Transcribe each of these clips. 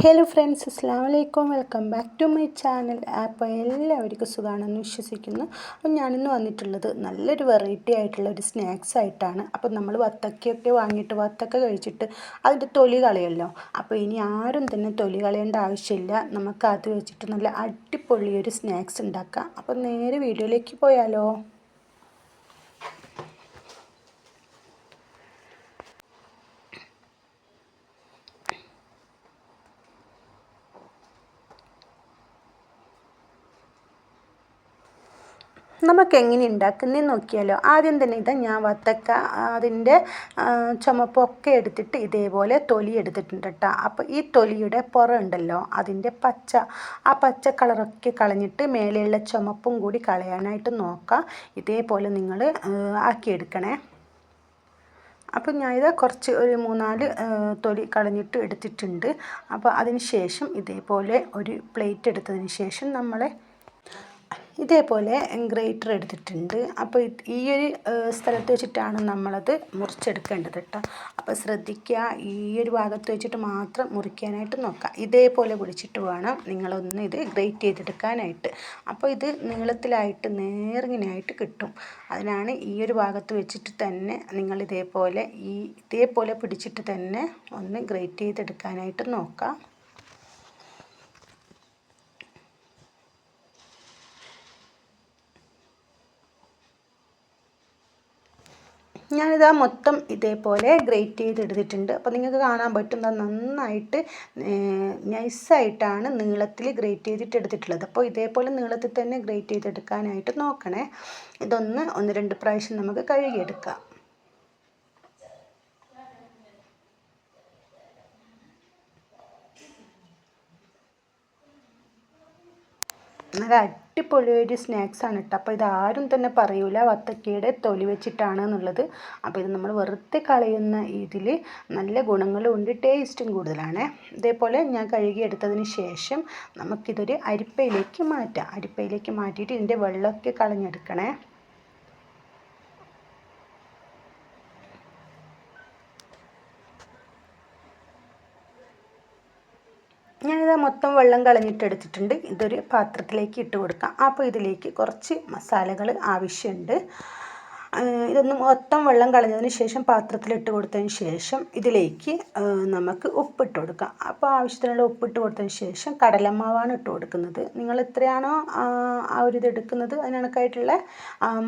Hello friends അസ്സാം വലൈക്കും welcome back to my channel. അപ്പോൾ എല്ലാവർക്കും സുഖമാണെന്ന് വിശ്വസിക്കുന്നു. അപ്പം ഞാനിന്ന് വന്നിട്ടുള്ളത് നല്ലൊരു വെറൈറ്റി ആയിട്ടുള്ള ഒരു സ്നാക്സ് ആയിട്ടാണ്. അപ്പം നമ്മൾ വത്തക്കയൊക്കെ വാങ്ങിയിട്ട് വത്തക്ക കഴിച്ചിട്ട് അതിന്റെ തൊലി കളയല്ലോ അപ്പോൾ ഇനി ആരും തന്നെ തൊലി കളയേണ്ട ആവശ്യമില്ല. നമുക്ക് അത് വെച്ചിട്ട് നല്ല അടിപൊളിയൊരു സ്നാക്സ് ഉണ്ടാക്കാം. അപ്പം നേരെ വീഡിയോയിലേക്ക് പോയാലോ? നമുക്ക് എങ്ങനെ ഉണ്ടാക്കുന്നത് നോക്കിയാലോ. ആദ്യം തന്നെ ഇതാ ഞാൻ വത്തക്ക അതിന്റെ ചുമപ്പൊക്കെ എടുത്തിട്ട് ഇതേപോലെ തൊലി എടുത്തിട്ടുണ്ട് കേട്ടോ അപ്പോൾ ഈ തൊലിയുടെ പുറം ഉണ്ടല്ലോ അതിന്റെ പച്ച ആ പച്ച കളറൊക്കെ കളഞ്ഞിട്ട് മേലെയുള്ള ചുമപ്പും കൂടി കളയാനായിട്ട് നോക്കാം. ഇതേപോലെ നിങ്ങൾ ആക്കിയെടുക്കണേ ഞാൻ ഞാനിത് കുറച്ച് ഒരു മൂന്നാൽ തൊലി കളഞ്ഞിട്ട് എടുത്തിട്ടുണ്ട്. അപ്പോൾ അതിന് ശേഷം ഇതേപോലെ ഒരു പ്ലേറ്റ് എടുത്തതിന് ശേഷം നമ്മളെ ഇതേപോലെ ഗ്രേറ്റർ എടുത്തിട്ടുണ്ട്. അപ്പോൾ ഈ ഒരു സ്ഥലത്ത് വെച്ചിട്ടാണ് നമ്മളത് മുറിച്ചെടുക്കേണ്ടത് കേട്ടോ. അപ്പോൾ ശ്രദ്ധിക്കുക ഈ ഒരു ഭാഗത്ത് വെച്ചിട്ട് മാത്രം മുറിക്കാനായിട്ട് നോക്കുക. ഇതേപോലെ പിടിച്ചിട്ട് വേണം നിങ്ങളൊന്ന് ഇത് ഗ്രേറ്റ് ചെയ്തെടുക്കാനായിട്ട്. അപ്പോൾ ഇത് നീളത്തിലായിട്ട് നേർങ്ങിനായിട്ട് കിട്ടും. അതിനാണ് ഈ ഒരു ഭാഗത്ത് വെച്ചിട്ട് തന്നെ നിങ്ങൾ ഇതേപോലെ ഈ ഇതേപോലെ പിടിച്ചിട്ട് തന്നെ ഒന്ന് ഗ്രേറ്റ് ചെയ്തെടുക്കാനായിട്ട് നോക്കാം ഞാനിതാ മൊത്തം ഇതേപോലെ ഗ്രേറ്റ് ചെയ്തെടുത്തിട്ടുണ്ട്. അപ്പോൾ നിങ്ങൾക്ക് കാണാൻ പറ്റും നന്നായിട്ട് നൈസായിട്ടാണ് നീളത്തിൽ ഗ്രേറ്റ് ചെയ്തിട്ട് എടുത്തിട്ടുള്ളത് അപ്പോൾ ഇതേപോലെ നീളത്തിൽ തന്നെ ഗ്രേറ്റ് ചെയ്തെടുക്കാനായിട്ട് നോക്കണേ. ഇതൊന്ന് ഒന്ന് രണ്ട് പ്രാവശ്യം നമുക്ക് കഴുകിയെടുക്കാം. നല്ല അടിപൊളി ഒരു സ്നാക്സാണ് കേട്ടോ അപ്പോൾ ഇത് ആരും തന്നെ പറയൂല. വത്തക്കയുടെ തൊലി വെച്ചിട്ടാണ് എന്നുള്ളത്. അപ്പോൾ ഇത് നമ്മൾ വെറുതെ കളയുന്ന ഇതിൽ നല്ല ഗുണങ്ങളും ഉണ്ട്. ടേസ്റ്റും കൂടുതലാണ്. ഇതേപോലെ ഞാൻ കഴുകിയെടുത്തതിന് ശേഷം നമുക്കിതൊരു അരിപ്പയിലേക്ക് മാറ്റാം. അരിപ്പയിലേക്ക് മാറ്റിയിട്ട് ഇതിന്റെ വെള്ളമൊക്കെ കളഞ്ഞെടുക്കണേ. ഞാനിത് മൊത്തം വെള്ളം കളഞ്ഞിട്ടെടുത്തിട്ടുണ്ട്. ഇതൊരു പാത്രത്തിലേക്ക് ഇട്ട് കൊടുക്കാം. അപ്പോൾ ഇതിലേക്ക് കുറച്ച് മസാലകൾ ആവശ്യമുണ്ട് ഇതൊന്ന് മൊത്തം വെള്ളം കളഞ്ഞതിന് ശേഷം പാത്രത്തിലിട്ട് കൊടുത്തതിന് ശേഷം ഇതിലേക്ക് നമുക്ക് ഉപ്പിട്ട് കൊടുക്കാം. അപ്പോൾ ആവശ്യത്തിനുള്ള ഉപ്പിട്ട് കൊടുത്തതിന് ശേഷം കടലമാവാണ് ഇട്ട് കൊടുക്കുന്നത്. നിങ്ങൾ എത്രയാണോ ആ ഒരു ഇത് എടുക്കുന്നത് അതിനണക്കായിട്ടുള്ള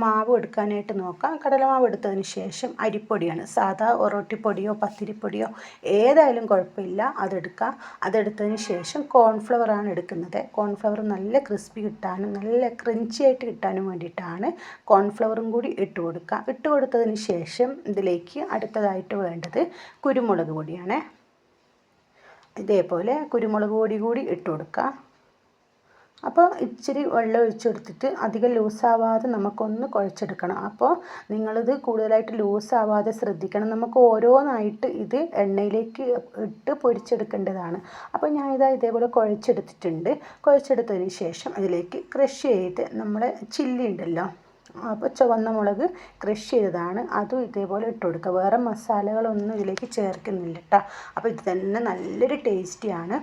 മാവ് എടുക്കാനായിട്ട് നോക്കാം. കടലമാവ് എടുത്തതിന് ശേഷം അരിപ്പൊടിയാണ്. സാധാ ഒറോട്ടിപ്പൊടിയോ പത്തിരിപ്പൊടിയോ ഏതായാലും കുഴപ്പമില്ല അതെടുക്കുക അതെടുത്തതിന് ശേഷം കോൺഫ്ലവറാണ് എടുക്കുന്നത്. കോൺഫ്ലവർ നല്ല ക്രിസ്പി കിട്ടാനും നല്ല ക്രഞ്ചി ആയിട്ട് കിട്ടാനും വേണ്ടിയിട്ടാണ് കോൺഫ്ലവറും കൂടി ഇട്ട് കൊടുക്കുക ഇട്ട് കൊടുത്തതിന് ശേഷം ഇതിലേക്ക് അടുത്തതായിട്ട് വേണ്ടത് കുരുമുളക് പൊടിയാണ്. ഇതേപോലെ കുരുമുളക് പൊടി കൂടി ഇട്ട് കൊടുക്കുക അപ്പോൾ ഇച്ചിരി വെള്ളം ഒഴിച്ചെടുത്തിട്ട് അധികം ലൂസാവാതെ നമുക്കൊന്ന് കുഴച്ചെടുക്കണം. അപ്പോൾ നിങ്ങളിത് കൂടുതലായിട്ട് ലൂസാവാതെ ശ്രദ്ധിക്കണം. നമുക്ക് ഓരോന്നായിട്ട് ഇത് എണ്ണയിലേക്ക് ഇട്ട് പൊരിച്ചെടുക്കേണ്ടതാണ്. അപ്പോൾ ഞാൻ ഇതാ ഇതേപോലെ കുഴച്ചെടുത്തിട്ടുണ്ട്. കുഴച്ചെടുത്തതിന് ശേഷം അതിലേക്ക് ക്രഷ് ചെയ്ത് നമ്മുടെ ചില്ലി ഉണ്ടല്ലോ അപ്പോൾ ചുവന്ന മുളക് ക്രഷ് ചെയ്തതാണ് അതും ഇതേപോലെ ഇട്ട് കൊടുക്കുക വേറെ മസാലകളൊന്നും ഇതിലേക്ക് ചേർക്കുന്നില്ല കേട്ടോ അപ്പോൾ ഇത് തന്നെ നല്ലൊരു ടേസ്റ്റിയാണ്.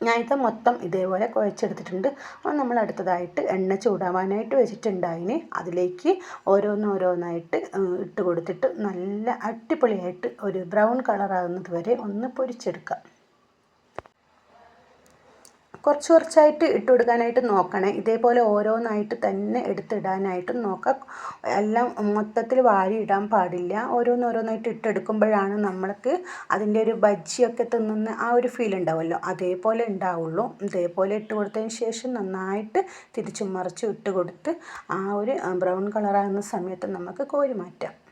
ഞാനിത് മൊത്തം ഇതേപോലെ കുഴച്ചെടുത്തിട്ടുണ്ട്. അപ്പോൾ നമ്മൾ അടുത്തതായിട്ട് എണ്ണ ചൂടാവാനായിട്ട് വെച്ചിട്ടുണ്ടായിന്. അതിലേക്ക് ഓരോന്നോരോന്നായിട്ട് ഇട്ട് കൊടുത്തിട്ട് നല്ല അടിപൊളിയായിട്ട് ഒരു ബ്രൗൺ കളറാകുന്നത് വരെ ഒന്ന് പൊരിച്ചെടുക്കാം കുറച്ച് കുറച്ചായിട്ട് ഇട്ട് കൊടുക്കാനായിട്ട് നോക്കണേ. ഇതേപോലെ ഓരോന്നായിട്ട് തന്നെ എടുത്തിടാനായിട്ടും നോക്കാം. എല്ലാം മൊത്തത്തിൽ വാരി ഇടാൻ പാടില്ല. ഓരോന്നോരോന്നായിട്ട് ഇട്ടെടുക്കുമ്പോഴാണ് നമ്മൾക്ക് അതിന്റെ ഒരു ബജ്ജിയൊക്കെ തിന്നുന്ന ആ ഒരു ഫീൽ ഉണ്ടാവുമല്ലോ. അതേപോലെ ഉണ്ടാവുള്ളൂ. ഇതേപോലെ ഇട്ട് കൊടുത്തതിന് ശേഷം നന്നായിട്ട് തിരിച്ചും മറിച്ചും ഇട്ട് കൊടുത്ത് ആ ഒരു ബ്രൗൺ കളറാകുന്ന സമയത്ത് നമുക്ക് കോരി മാറ്റാം.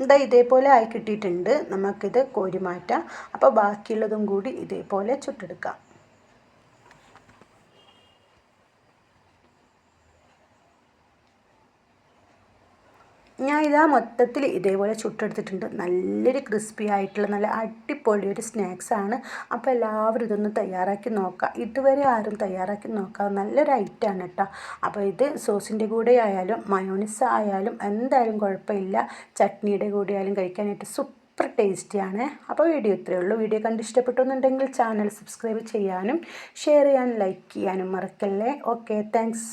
ഇതാ ഇതേപോലെ ആയി കിട്ടിയിട്ടുണ്ട്. നമുക്കിത് കോരി മാറ്റാം അപ്പോൾ ബാക്കിയുള്ളതും കൂടി ഇതേപോലെ ചുട്ടെടുക്കാം. ഞാൻ ഇതാ മൊത്തത്തിൽ ഇതേപോലെ ചുട്ടെടുത്തിട്ടുണ്ട്. നല്ലൊരു ക്രിസ്പി ആയിട്ടുള്ള നല്ല അടിപൊളി ഒരു സ്നാക്സാണ് അപ്പോൾ എല്ലാവരും ഇതൊന്ന് തയ്യാറാക്കി നോക്കുക ഇതുവരെ ആരും തയ്യാറാക്കി നോക്കുക നല്ലൊരു ഐറ്റമാണ് കേട്ടോ. അപ്പോൾ ഇത് സോസിന്റെ കൂടെ ആയാലും മയോണിസ് ആയാലും എന്തായാലും കുഴപ്പമില്ല. ചട്നിയുടെ കൂടെ ആയാലും കഴിക്കാനായിട്ട് സൂപ്പർ ടേസ്റ്റിയാണ് അപ്പോൾ വീഡിയോ ഇത്രയേ ഉള്ളൂ. വീഡിയോ കണ്ട് ഇഷ്ടപ്പെട്ടുണ്ടെങ്കിൽ ചാനൽ സബ്സ്ക്രൈബ് ചെയ്യാനും ഷെയർ ചെയ്യാനും ലൈക്ക് ചെയ്യാനും മറക്കല്ലേ? Okay thanks